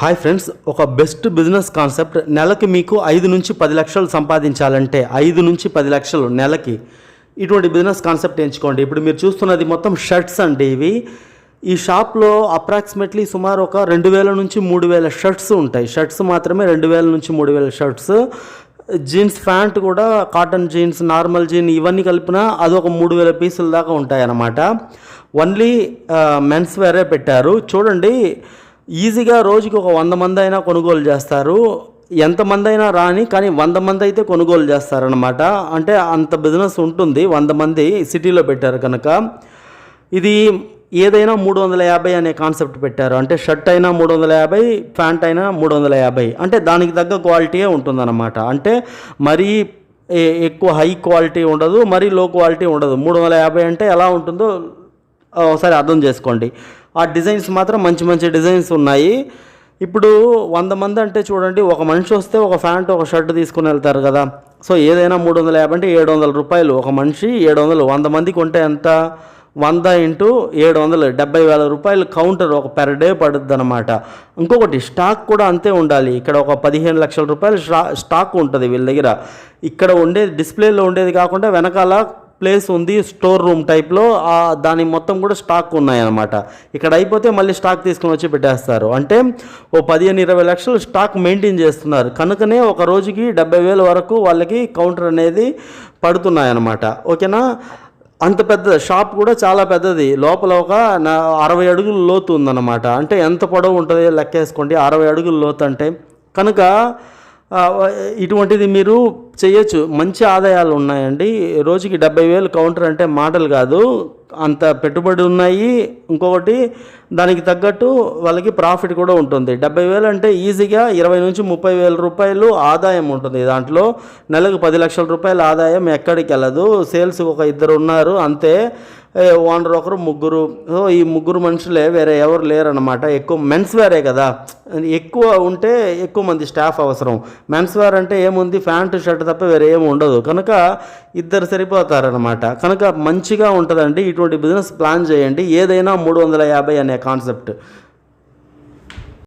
Hi friends ఒక best business concept నెలకి మీకు ఐదు నుంచి పది లక్షలు సంపాదించాలంటే ఐదు నుంచి పది లక్షలు నెలకి. ఇటువంటి బిజినెస్ కాన్సెప్ట్ ఎంచుకోండి. ఇప్పుడు మీరు చూస్తున్నది మొత్తం షర్ట్స్ అండి ఇవి. ఈ షాప్లో అప్రాక్సిమేట్లీ సుమారు ఒక రెండు వేల నుంచి మూడు వేల షర్ట్స్ ఉంటాయి. షర్ట్స్ మాత్రమే రెండు వేల నుంచి మూడు వేల షర్ట్స్. జీన్స్ ప్యాంట్ కూడా కాటన్ జీన్స్ నార్మల్ జీన్ ఇవన్నీ కలిపినా అది ఒక మూడు వేల పీసుల దాకా ఉంటాయన్నమాట. ఓన్లీ మెన్స్ వేరే పెట్టారు. చూడండి ఈజీగా రోజుకి ఒక వంద మంది అయినా కొనుగోలు చేస్తారు. ఎంతమంది అయినా రాని కానీ వంద మంది అయితే కొనుగోలు చేస్తారనమాట అంటే అంత బిజినెస్ ఉంటుంది. వంద మంది సిటీలో పెట్టారు కనుక. ఇది ఏదైనా మూడు వందల యాభై అనే కాన్సెప్ట్ పెట్టారు. అంటే షర్ట్ అయినా మూడు వందల యాభై ప్యాంట్ అయినా మూడు వందల యాభై. అంటే దానికి తగ్గ క్వాలిటీయే ఉంటుందన్నమాట. అంటే మరీ ఏ- ఎక్కువ హై క్వాలిటీ ఉండదు మరీ లో క్వాలిటీ ఉండదు. మూడు వందల యాభై అంటే ఎలా ఉంటుందో ఒకసారి అర్థం చేసుకోండి. ఆ డిజైన్స్ మాత్రం మంచి మంచి డిజైన్స్ ఉన్నాయి. ఇప్పుడు వంద మంది అంటే చూడండి ఒక మనిషి వస్తే ఒక ప్యాంట్ ఒక షర్ట్ తీసుకుని వెళ్తారు కదా. సో ఏదైనా మూడు వందల యాభై అంటే ఏడు వందల రూపాయలు. ఒక మనిషి ఏడు వందలు వంద మంది కొంటే ఎంత? వంద ఇంటూ ఏడు వందలు డెబ్బై వేల రూపాయలు కౌంటర్ ఒక పెర్ డే పడుద్ది అనమాట ఇంకొకటి స్టాక్ కూడా అంతే ఉండాలి. ఇక్కడ ఒక పదిహేను లక్షల రూపాయలు స్టా స్టాక్ ఉంటుంది వీళ్ళ దగ్గర. ఇక్కడ ఉండేది డిస్ప్లేలో ఉండేది కాకుండా వెనకాల ప్లేస్ ఉంది స్టోర్ రూమ్ టైప్లో దాని మొత్తం కూడా స్టాక్ ఉన్నాయన్నమాట. ఇక్కడ అయిపోతే మళ్ళీ స్టాక్ తీసుకుని వచ్చి పెట్టేస్తారు. అంటే ఓ పదిహేను ఇరవై లక్షలు స్టాక్ మెయింటైన్ చేస్తున్నారు. కనుకనే ఒక రోజుకి డెబ్బై వేల వరకు వాళ్ళకి కౌంటర్ అనేది పడుతున్నాయన్నమాట. ఓకేనా? అంత పెద్ద షాప్ కూడా చాలా పెద్దది. లోపల ఒక అరవై అడుగుల లోతు ఉందన్నమాట. అంటే ఎంత పొడవు ఉంటుంది లెక్కేసుకోండి అరవై అడుగుల లోతు అంటే. కనుక ఇటువంటిది మీరు చేయొచ్చు. మంచి ఆదాయాలు ఉన్నాయండి. రోజుకి డెబ్బై వేలు కౌంటర్ అంటే మాటలు కాదు. అంత పెట్టుబడి ఉన్నాయి. ఇంకొకటి దానికి తగ్గట్టు వాళ్ళకి ప్రాఫిట్ కూడా ఉంటుంది. డెబ్బై వేలు అంటే ఈజీగా ఇరవై నుంచి ముప్పై వేల రూపాయలు ఆదాయం ఉంటుంది. దాంట్లో నెలకు పది లక్షల రూపాయల ఆదాయం ఎక్కడికి వెళ్ళదు. సేల్స్ ఒక ఇద్దరు ఉన్నారు. అంతే. ఓనర్ ఒకరు ముగ్గురు. సో ఈ ముగ్గురు మనుషులే వేరే ఎవరు లేరనమాట ఎక్కువ మెన్స్ వేరే కదా. ఎక్కువ ఉంటే ఎక్కువ మంది స్టాఫ్ అవసరం. మెన్స్ వేర్ అంటే ఏముంది? ప్యాంటు షర్ట్ తప్ప వేరే ఏమి ఉండదు. కనుక ఇద్దరు సరిపోతారనమాట కనుక మంచిగా ఉంటుందండి. ఇటువంటి బిజినెస్ ప్లాన్ చేయండి. ఏదైనా మూడు వందల యాభై అనే కాన్సెప్ట్